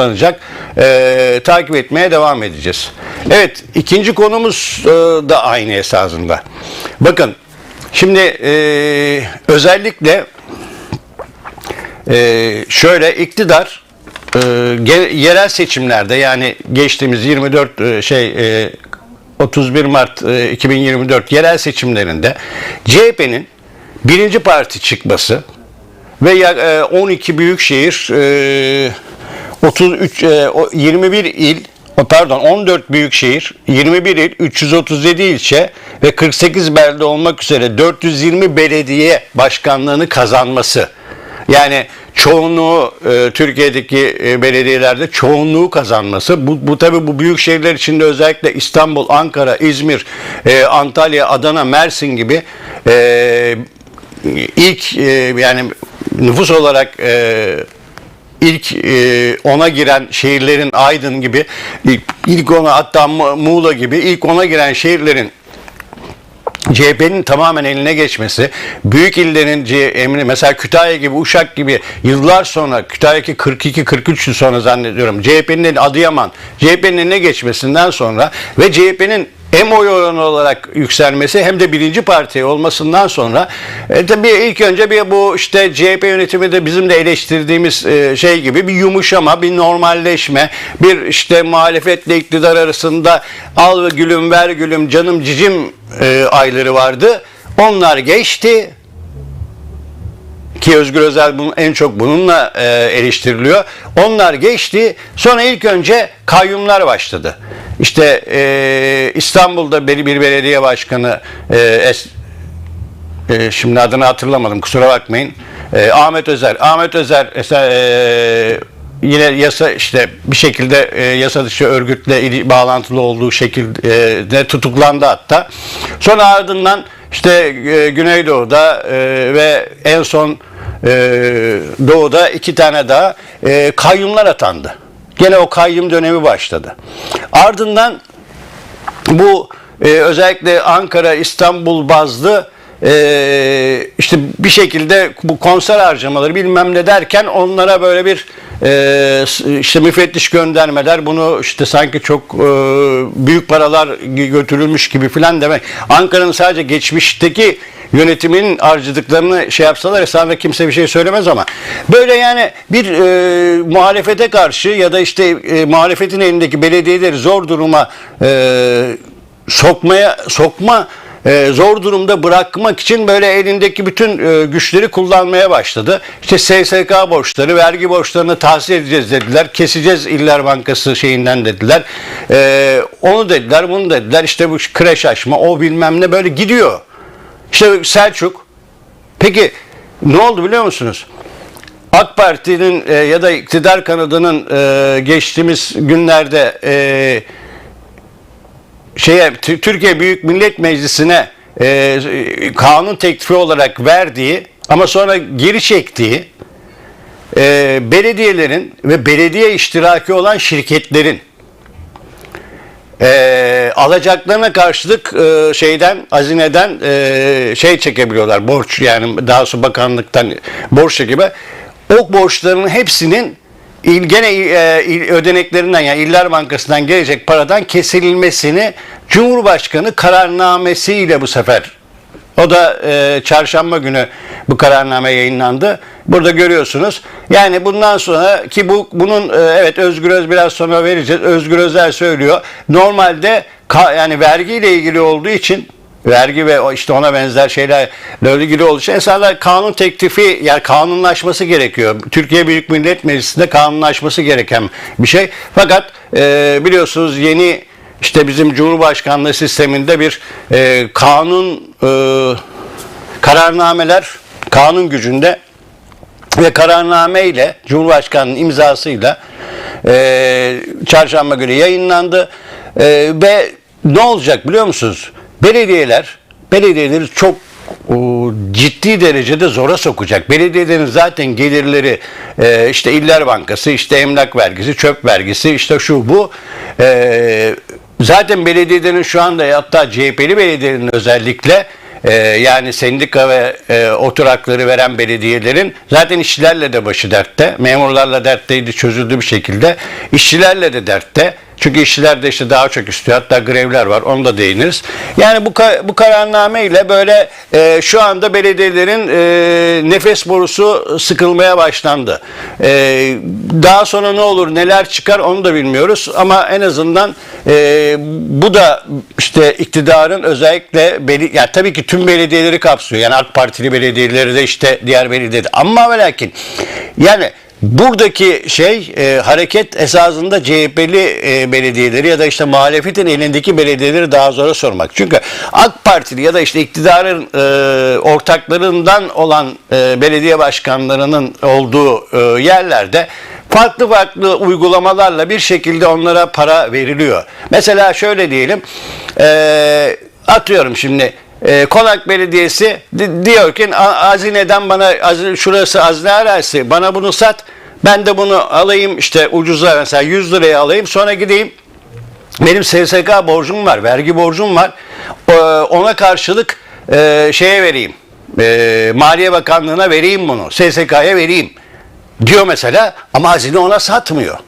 sonuçlanacak. E, takip etmeye devam edeceğiz. Evet ikinci konumuz e, da aynı esasında. Bakın şimdi e, özellikle e, şöyle iktidar e, yerel seçimlerde yani geçtiğimiz 24 e, şey e, 31 Mart e, 2024 yerel seçimlerinde CHP'nin birinci parti çıkması ve ya- e, 12 büyükşehir e, 33 e, o 21 il pardon 14 büyükşehir, 21 il, 337 ilçe ve 48 belde olmak üzere 420 belediye başkanlığını kazanması. Yani çoğunluğu e, Türkiye'deki e, belediyelerde çoğunluğu kazanması. Bu, bu tabi bu büyük şehirler içinde özellikle İstanbul, Ankara, İzmir, e, Antalya, Adana, Mersin gibi e, ilk e, yani nüfus olarak e, ilk e, ona giren şehirlerin Aydın gibi ilk, ilk ona hatta Mu- Muğla gibi ilk ona giren şehirlerin CHP'nin tamamen eline geçmesi, büyük illerin CHP'nin mesela Kütahya gibi, Uşak gibi yıllar sonra, Kütahya'daki 42-43 yıl sonra zannediyorum CHP'nin Adıyaman, CHP'nin eline geçmesinden sonra ve CHP'nin hem oy oranı olarak yükselmesi hem de birinci parti olmasından sonra e, tabii ilk önce bir bu işte CHP yönetimi de bizim de eleştirdiğimiz e, şey gibi bir yumuşama, bir normalleşme, bir işte muhalefetle iktidar arasında al gülüm ver gülüm canım cicim e, ayları vardı. Onlar geçti ki Özgür Özel bunun, en çok bununla e, eleştiriliyor. Onlar geçti. Sonra ilk önce kayyumlar başladı. İşte e, İstanbul'da bir, bir belediye başkanı e, es, e, şimdi adını hatırlamadım kusura bakmayın. E, Ahmet Özer. Ahmet Özer mesela, e, yine yasa işte bir şekilde e, yasa dışı örgütle ili- bağlantılı olduğu şekilde tutuklandı hatta. Sonra ardından işte e, Güneydoğu'da e, ve en son e, Doğu'da iki tane daha e, kayyumlar atandı. Gene o kayyum dönemi başladı. Ardından bu e, özellikle Ankara, İstanbul bazlı e, işte bir şekilde bu konser harcamaları bilmem ne derken onlara böyle bir e, s- işte müfettiş göndermeler bunu işte sanki çok e, büyük paralar götürülmüş gibi filan demek. Ankara'nın sadece geçmişteki yönetimin harcadıklarını şey yapsalar esasında kimse bir şey söylemez ama böyle yani bir e, muhalefete karşı ya da işte e, muhalefetin elindeki belediyeleri zor duruma e, sokmaya sokma e, zor durumda bırakmak için böyle elindeki bütün e, güçleri kullanmaya başladı. İşte SSK borçları, vergi borçlarını tahsil edeceğiz dediler. Keseceğiz İller Bankası şeyinden dediler. E, onu dediler, bunu dediler. İşte bu kreş açma, o bilmem ne böyle gidiyor. İşte Selçuk. Peki ne oldu biliyor musunuz? AK Parti'nin ya da iktidar kanadının geçtiğimiz günlerde e, şeye Türkiye Büyük Millet Meclisi'ne e, kanun teklifi olarak verdiği ama sonra geri çektiği e, belediyelerin ve belediye iştiraki olan şirketlerin e, alacaklarına karşılık e, şeyden hazineden e, şey çekebiliyorlar. Borç yani daha sonra bakanlıktan borç gibi o borçların hepsinin il, gene e, il, ödeneklerinden yani İller Bankası'ndan gelecek paradan kesilmesini Cumhurbaşkanı kararnamesiyle bu sefer o da e, çarşamba günü bu kararname yayınlandı. Burada görüyorsunuz. Yani bundan sonra ki bu bunun e, evet Özgür Öz biraz sonra vereceğiz. Özgür Özel söylüyor. Normalde ka, yani vergiyle ilgili olduğu için vergi ve işte ona benzer şeylerle ilgili için esasında kanun teklifi yani kanunlaşması gerekiyor. Türkiye Büyük Millet Meclisi'nde kanunlaşması gereken bir şey. Fakat e, biliyorsunuz yeni işte bizim Cumhurbaşkanlığı sisteminde bir e, kanun e, kararnameler kanun gücünde ve kararname ile Cumhurbaşkanı'nın imzasıyla e, çarşamba günü yayınlandı E, ve ne olacak biliyor musunuz? Belediyeler belediyeleri çok o, ciddi derecede zora sokacak. Belediyelerin zaten gelirleri e, işte İller Bankası, işte emlak vergisi, çöp vergisi, işte şu bu. E, zaten belediyelerin şu anda hatta CHP'li belediyelerin özellikle e, yani sendika ve e, oturakları veren belediyelerin zaten işçilerle de başı dertte. Memurlarla dertteydi çözüldü bir şekilde. İşçilerle de dertte. Çünkü işçiler de işte daha çok istiyor. Hatta grevler var. Onu da değiniriz. Yani bu bu kararname ile böyle e, şu anda belediyelerin e, nefes borusu sıkılmaya başlandı. E, daha sonra ne olur neler çıkar onu da bilmiyoruz. Ama en azından e, bu da işte iktidarın özellikle beli, yani tabii ki tüm belediyeleri kapsıyor. Yani AK Partili belediyeleri de işte diğer belediyeleri. Ama ve lakin yani Buradaki şey e, hareket esasında CHP'li e, belediyeleri ya da işte muhalefetin elindeki belediyeleri daha zora sormak. Çünkü AK Partili ya da işte iktidarın e, ortaklarından olan e, belediye başkanlarının olduğu e, yerlerde farklı farklı uygulamalarla bir şekilde onlara para veriliyor. Mesela şöyle diyelim e, atıyorum şimdi e, Konak Belediyesi di- diyor ki "A- Azine'den bana az- şurası Azine arazisi bana bunu sat ben de bunu alayım işte ucuza mesela 100 liraya alayım sonra gideyim. Benim SSK borcum var vergi borcum var. Ee, ona karşılık e, şeye vereyim e, Maliye Bakanlığı'na vereyim bunu SSK'ya vereyim. Diyor mesela ama Hazine ona satmıyor.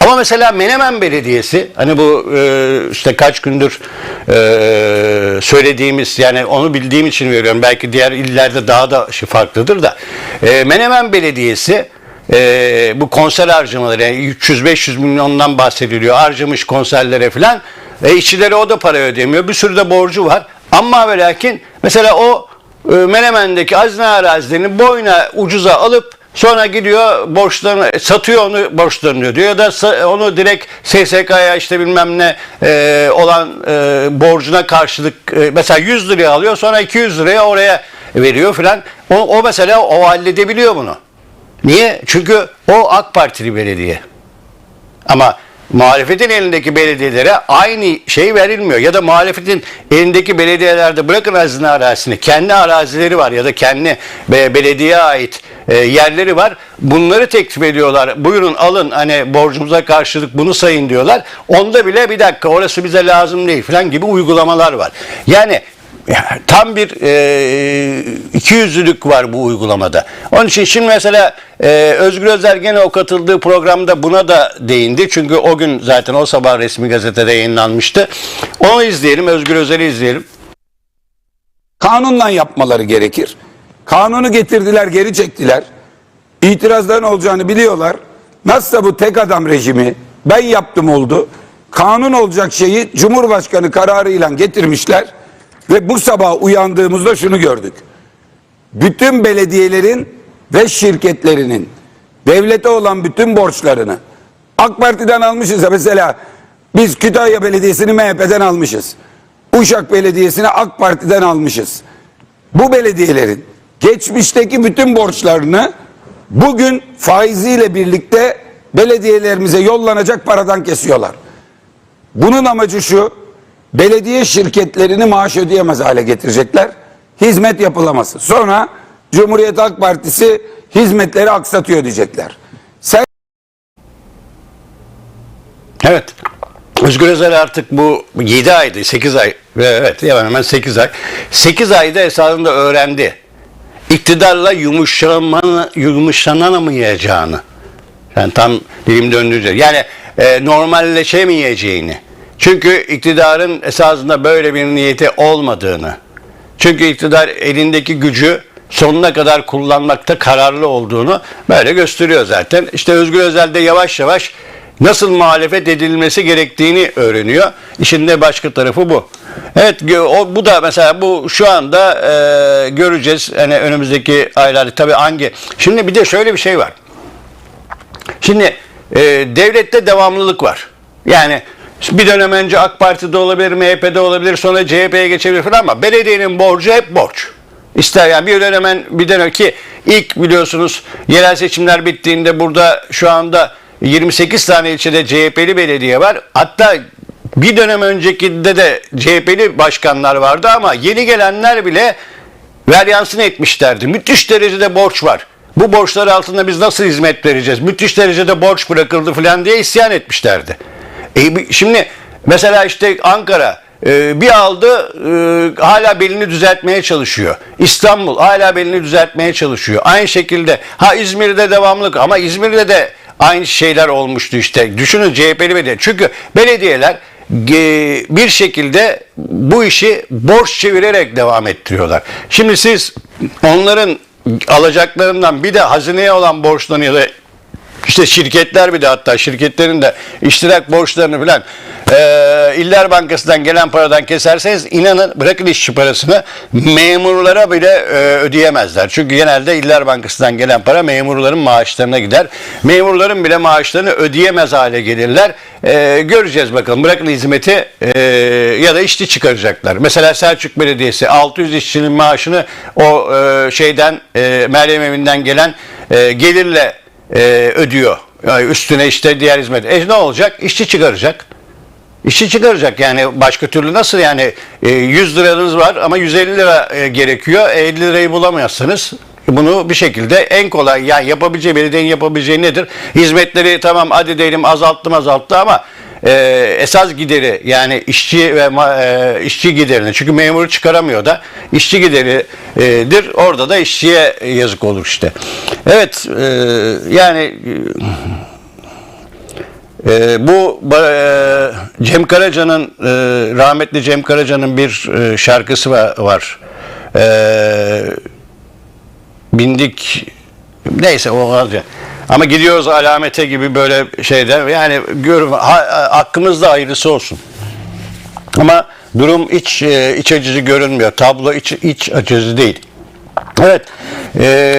Ama mesela Menemen Belediyesi hani bu e, işte kaç gündür e, söylediğimiz yani onu bildiğim için veriyorum. Belki diğer illerde daha da şey farklıdır da. E, Menemen Belediyesi e, bu konser harcamaları yani 300-500 milyondan bahsediliyor. Harcamış konserlere falan. E, işçilere o da para ödemiyor. Bir sürü de borcu var. Ama ve lakin mesela o e, Menemen'deki hazine arazilerini boyuna ucuza alıp Sonra gidiyor borçlarını satıyor onu borçlarını ödüyor ya da onu direkt SSK'ya işte bilmem ne e, olan e, borcuna karşılık e, mesela 100 liraya alıyor sonra 200 liraya oraya veriyor filan. O, o mesela o halledebiliyor bunu. Niye? Çünkü o AK Partili belediye. Ama muhalefetin elindeki belediyelere aynı şey verilmiyor. Ya da muhalefetin elindeki belediyelerde bırakın hazine arazisini. Kendi arazileri var ya da kendi be- belediyeye ait e, yerleri var. Bunları teklif ediyorlar. Buyurun alın hani borcumuza karşılık bunu sayın diyorlar. Onda bile bir dakika orası bize lazım değil falan gibi uygulamalar var. Yani ya, tam bir e, ikiyüzlülük var bu uygulamada. Onun için şimdi mesela e, Özgür Özel gene o katıldığı programda buna da değindi. Çünkü o gün zaten o sabah resmi gazetede yayınlanmıştı. Onu izleyelim, Özgür Özel'i izleyelim. kanunla yapmaları gerekir. Kanunu getirdiler, geri çektiler. İtirazların olacağını biliyorlar. Nasılsa bu tek adam rejimi ben yaptım oldu. Kanun olacak şeyi Cumhurbaşkanı kararıyla getirmişler ve bu sabah uyandığımızda şunu gördük. Bütün belediyelerin ve şirketlerinin devlete olan bütün borçlarını AK Parti'den almışız mesela biz Kütahya Belediyesi'ni MHP'den almışız. Uşak Belediyesi'ni AK Parti'den almışız. Bu belediyelerin geçmişteki bütün borçlarını bugün faiziyle birlikte belediyelerimize yollanacak paradan kesiyorlar. Bunun amacı şu, belediye şirketlerini maaş ödeyemez hale getirecekler. Hizmet yapılaması. Sonra Cumhuriyet Halk Partisi hizmetleri aksatıyor diyecekler. Sen Evet. Özgür Özel artık bu 7 aydı, 8 ay. ve Evet hemen hemen 8 ay. 8 ayda esasında öğrendi. İktidarla yumuşama, yumuşanamayacağını. Yani tam dilim döndürecek. Yani e, normalleşemeyeceğini. Çünkü iktidarın esasında böyle bir niyeti olmadığını. Çünkü iktidar elindeki gücü sonuna kadar kullanmakta kararlı olduğunu böyle gösteriyor zaten. İşte Özgür Özel de yavaş yavaş nasıl muhalefet edilmesi gerektiğini öğreniyor. İşin de başka tarafı bu. Evet o, bu da mesela bu şu anda e, göreceğiz. Hani önümüzdeki aylarda tabii hangi. Şimdi bir de şöyle bir şey var. Şimdi e, devlette devamlılık var. Yani bir dönem önce AK Parti'de olabilir, MHP'de olabilir, sonra CHP'ye geçebilir falan ama belediyenin borcu hep borç. İster yani bir dönem bir dönem ki ilk biliyorsunuz yerel seçimler bittiğinde burada şu anda 28 tane ilçede CHP'li belediye var. Hatta bir dönem öncekinde de CHP'li başkanlar vardı ama yeni gelenler bile veryansını etmişlerdi. Müthiş derecede borç var. Bu borçlar altında biz nasıl hizmet vereceğiz? Müthiş derecede borç bırakıldı falan diye isyan etmişlerdi. E, şimdi mesela işte Ankara e, bir aldı e, hala belini düzeltmeye çalışıyor. İstanbul hala belini düzeltmeye çalışıyor. Aynı şekilde ha İzmir'de devamlık ama İzmir'de de aynı şeyler olmuştu işte. Düşünün CHP'li belediye. Çünkü belediyeler e, bir şekilde bu işi borç çevirerek devam ettiriyorlar. Şimdi siz onların alacaklarından bir de hazineye olan borçlarını işte şirketler bir de hatta şirketlerin de iştirak borçlarını falan e, İller Bankası'ndan gelen paradan keserseniz inanın bırakın işçi parasını memurlara bile e, ödeyemezler. Çünkü genelde İller Bankası'ndan gelen para memurların maaşlarına gider. Memurların bile maaşlarını ödeyemez hale gelirler. E, göreceğiz bakalım. Bırakın hizmeti e, ya da işçi çıkaracaklar. Mesela Selçuk Belediyesi 600 işçinin maaşını o e, şeyden e, Meryem Evi'nden gelen e, gelirle e, ödüyor. Yani üstüne işte diğer hizmet. E ne olacak? İşçi çıkaracak. İşçi çıkaracak yani başka türlü nasıl yani e, 100 liranız var ama 150 lira e, gerekiyor. E, 50 lirayı bulamazsınız. Bunu bir şekilde en kolay yani yapabileceği belediyenin yapabileceği nedir? Hizmetleri tamam hadi diyelim azalttım azalttı ama e, esas gideri yani işçi ve e, işçi giderini çünkü memuru çıkaramıyor da işçi gideridir. Orada da işçiye yazık olur işte. Evet e, yani e, bu e, Cem Karaca'nın e, rahmetli Cem Karaca'nın bir e, şarkısı va- var. E, bindik neyse o var ya. Ama gidiyoruz alamete gibi böyle şeyde yani gör ha- hakkımızda hayırlısı olsun. Ama durum iç e, iç acıcı görünmüyor. Tablo iç iç acıcı değil. Evet. E,